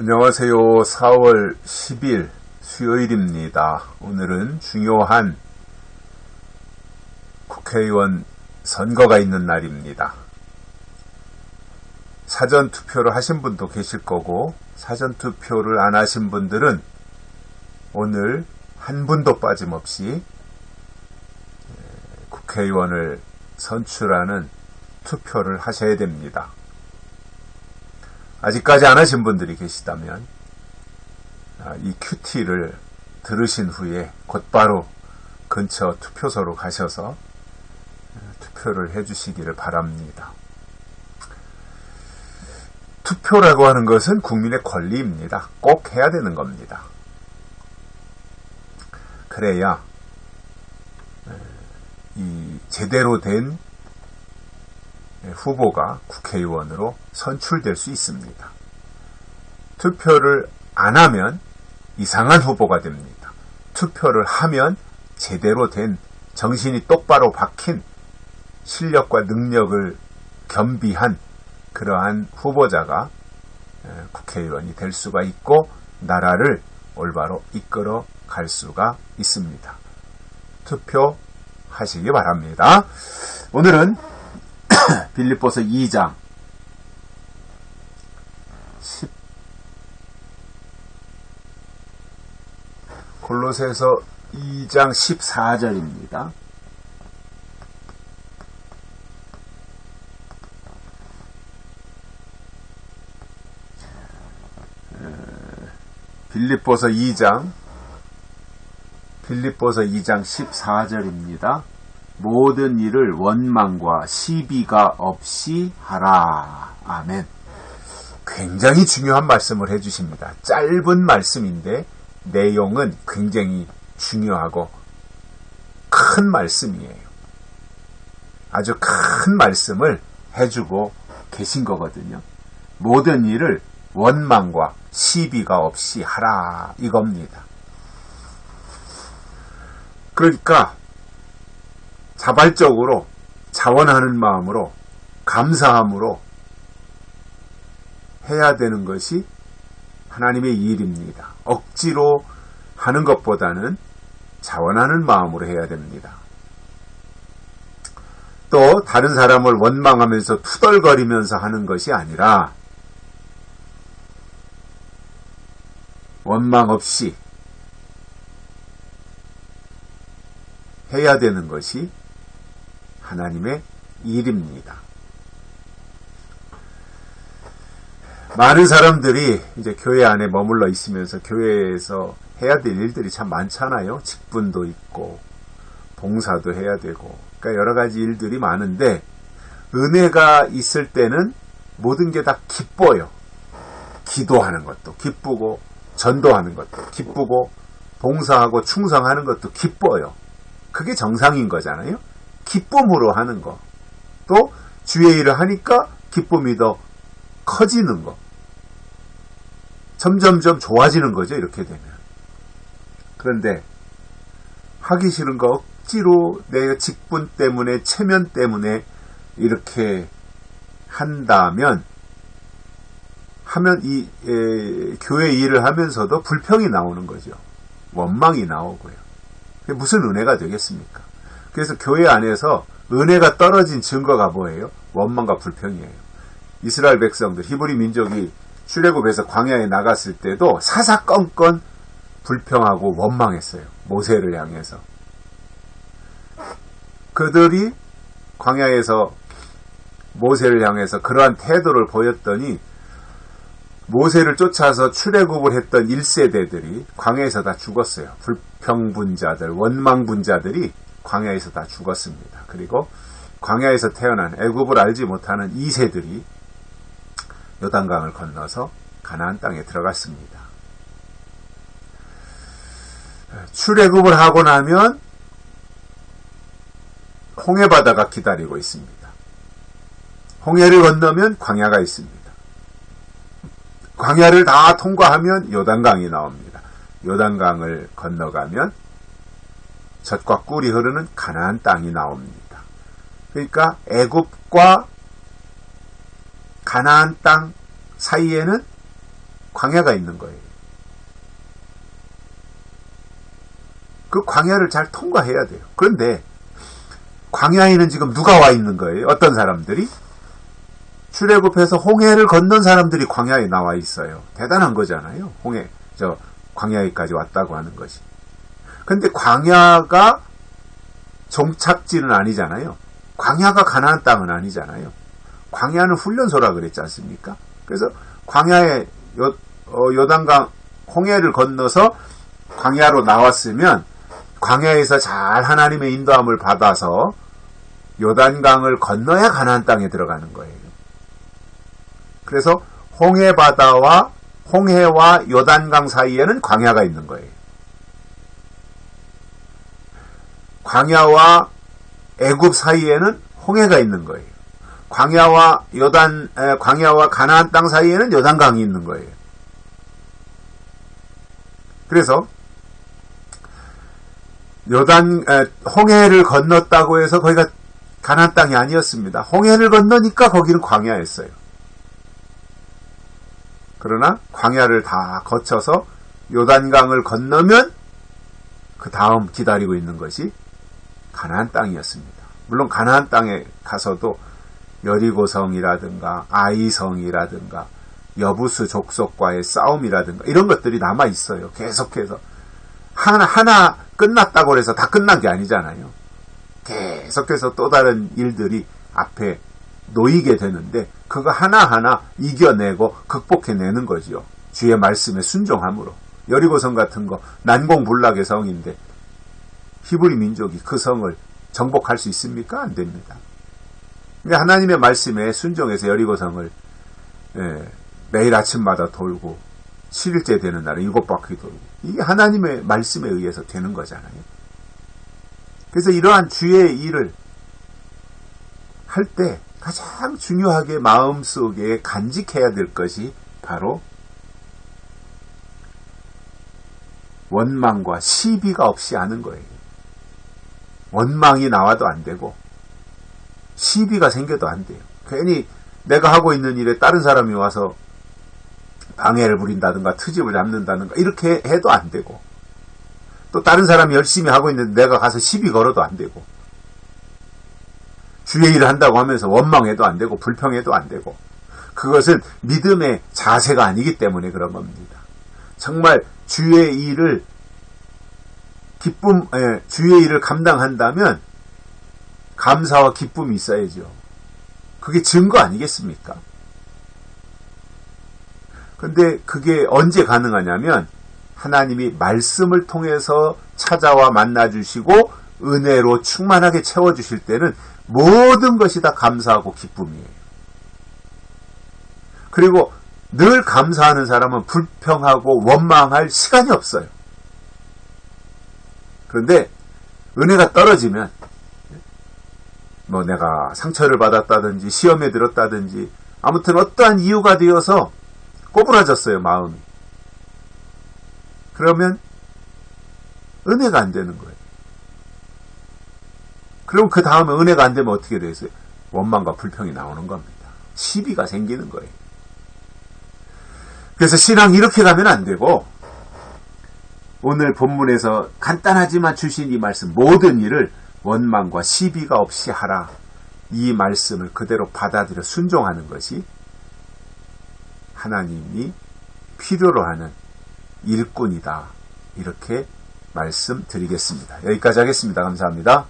안녕하세요. 4월 10일 수요일입니다. 오늘은 중요한 국회의원 선거가 있는 날입니다. 사전 투표를 하신 분도 계실 거고 사전 투표를 안 하신 분들은 오늘 한 분도 빠짐없이 국회의원을 선출하는 투표를 하셔야 됩니다. 아직까지 안 하신 분들이 계시다면 아, 이 큐티를 들으신 후에 곧바로 근처 투표소로 가셔서 투표를 해주시기를 바랍니다. 투표라고 하는 것은 국민의 권리입니다. 꼭 해야 되는 겁니다. 그래야 이 제대로 된 후보가 국회의원으로 선출될 수 있습니다. 투표를 안 하면 이상한 후보가 됩니다. 투표를 하면 제대로 된 정신이 똑바로 박힌 실력과 능력을 겸비한 그러한 후보자가 국회의원이 될 수가 있고 나라를 올바로 이끌어 갈 수가 있습니다. 투표하시기 바랍니다. 오늘은 빌립보서 2장 10 골로새서 2장 14절입니다. 빌립보서 2장 빌립보서 2장 14절입니다. 모든 일을 원망과 시비가 없이 하라. 아멘. 굉장히 중요한 말씀을 해주십니다. 짧은 말씀인데 내용은 굉장히 중요하고 큰 말씀이에요. 아주 큰 말씀을 해주고 계신 거거든요. 모든 일을 원망과 시비가 없이 하라 이겁니다. 그러니까 자발적으로 자원하는 마음으로 감사함으로 해야 되는 것이 하나님의 일입니다. 억지로 하는 것보다는 자원하는 마음으로 해야 됩니다. 또 다른 사람을 원망하면서 투덜거리면서 하는 것이 아니라 원망 없이 해야 되는 것이 하나님의 일입니다. 많은 사람들이 이제 교회 안에 머물러 있으면서 교회에서 해야 될 일들이 참 많잖아요. 직분도 있고, 봉사도 해야 되고, 그러니까 여러 가지 일들이 많은데, 은혜가 있을 때는 모든 게 다 기뻐요. 기도하는 것도 기쁘고, 전도하는 것도 기쁘고, 봉사하고 충성하는 것도 기뻐요. 그게 정상인 거잖아요. 기쁨으로 하는 거. 또 주의 일을 하니까 기쁨이 더 커지는 거. 점점점 좋아지는 거죠. 이렇게 되면. 그런데 하기 싫은 거 억지로 내 직분 때문에 체면 때문에 이렇게 한다면 하면 이 에, 교회 일을 하면서도 불평이 나오는 거죠. 원망이 나오고요. 무슨 은혜가 되겠습니까? 그래서 교회 안에서 은혜가 떨어진 증거가 뭐예요? 원망과 불평이에요. 이스라엘 백성들, 히브리 민족이 출애굽에서 광야에 나갔을 때도 사사건건 불평하고 원망했어요. 모세를 향해서. 그들이 광야에서 모세를 향해서 그러한 태도를 보였더니 모세를 쫓아서 출애굽을 했던 1세대들이 광야에서 다 죽었어요. 불평분자들, 원망분자들이 광야에서 다 죽었습니다. 그리고 광야에서 태어난 애굽을 알지 못하는 2세들이 요단강을 건너서 가나안 땅에 들어갔습니다. 출애굽을 하고 나면 홍해 바다가 기다리고 있습니다. 홍해를 건너면 광야가 있습니다. 광야를 다 통과하면 요단강이 나옵니다. 요단강을 건너가면 젖과 꿀이 흐르는 가나안 땅이 나옵니다. 그러니까 애굽과 가나안 땅 사이에는 광야가 있는 거예요. 그 광야를 잘 통과해야 돼요. 그런데 광야에는 지금 누가 와 있는 거예요? 어떤 사람들이? 출애굽해서 홍해를 건넌 사람들이 광야에 나와 있어요. 대단한 거잖아요. 홍해, 저 광야에까지 왔다고 하는 것이. 근데 광야가 종착지는 아니잖아요. 광야가 가나안 땅은 아니잖아요. 광야는 훈련소라 그랬지 않습니까? 그래서 광야에 요, 어, 요단강 홍해를 건너서 광야로 나왔으면 광야에서 잘 하나님의 인도함을 받아서 요단강을 건너야 가나안 땅에 들어가는 거예요. 그래서 홍해 바다와 홍해와 요단강 사이에는 광야가 있는 거예요. 광야와 애굽 사이에는 홍해가 있는 거예요. 광야와 요단 광야와 가나안 땅 사이에는 요단강이 있는 거예요. 그래서 요단 홍해를 건넜다고 해서 거기가 가나안 땅이 아니었습니다. 홍해를 건너니까 거기는 광야였어요. 그러나 광야를 다 거쳐서 요단강을 건너면 그 다음 기다리고 있는 것이 가나안 땅이었습니다. 물론 가나안 땅에 가서도 여리고성이라든가 아이성이라든가 여부수 족속과의 싸움이라든가 이런 것들이 남아 있어요. 계속해서 하나 하나 끝났다고 해서 다 끝난 게 아니잖아요. 계속해서 또 다른 일들이 앞에 놓이게 되는데 그거 하나하나 이겨내고 극복해내는 거지요. 주의 말씀에 순종함으로. 여리고성 같은 거 난공불락의 성인데 히브리 민족이 그 성을 정복할 수 있습니까? 안 됩니다. 하나님의 말씀에 순종해서 여리고성을 예, 매일 아침마다 돌고 7일째 되는 날은 일곱 바퀴 돌고 이게 하나님의 말씀에 의해서 되는 거잖아요. 그래서 이러한 주의 일을 할 때 가장 중요하게 마음속에 간직해야 될 것이 바로 원망과 시비가 없이 하는 거예요. 원망이 나와도 안 되고 시비가 생겨도 안 돼요. 괜히 내가 하고 있는 일에 다른 사람이 와서 방해를 부린다든가 트집을 잡는다든가 이렇게 해도 안 되고 또 다른 사람이 열심히 하고 있는데 내가 가서 시비 걸어도 안 되고 주의 일을 한다고 하면서 원망해도 안 되고 불평해도 안 되고 그것은 믿음의 자세가 아니기 때문에 그런 겁니다. 정말 주의 일을 기쁨, 예, 주의 일을 감당한다면 감사와 기쁨이 있어야죠. 그게 증거 아니겠습니까? 근데 그게 언제 가능하냐면 하나님이 말씀을 통해서 찾아와 만나주시고 은혜로 충만하게 채워주실 때는 모든 것이 다 감사하고 기쁨이에요. 그리고 늘 감사하는 사람은 불평하고 원망할 시간이 없어요. 그런데 은혜가 떨어지면 뭐 내가 상처를 받았다든지 시험에 들었다든지 아무튼 어떠한 이유가 되어서 꼬부라졌어요, 마음이. 그러면 은혜가 안 되는 거예요. 그럼 그 다음에 은혜가 안 되면 어떻게 되겠어요? 원망과 불평이 나오는 겁니다. 시비가 생기는 거예요. 그래서 신앙 이렇게 가면 안 되고 오늘 본문에서 간단하지만 주신 이 말씀 모든 일을 원망과 시비가 없이 하라. 이 말씀을 그대로 받아들여 순종하는 것이 하나님이 필요로 하는 일꾼이다. 이렇게 말씀드리겠습니다. 여기까지 하겠습니다. 감사합니다.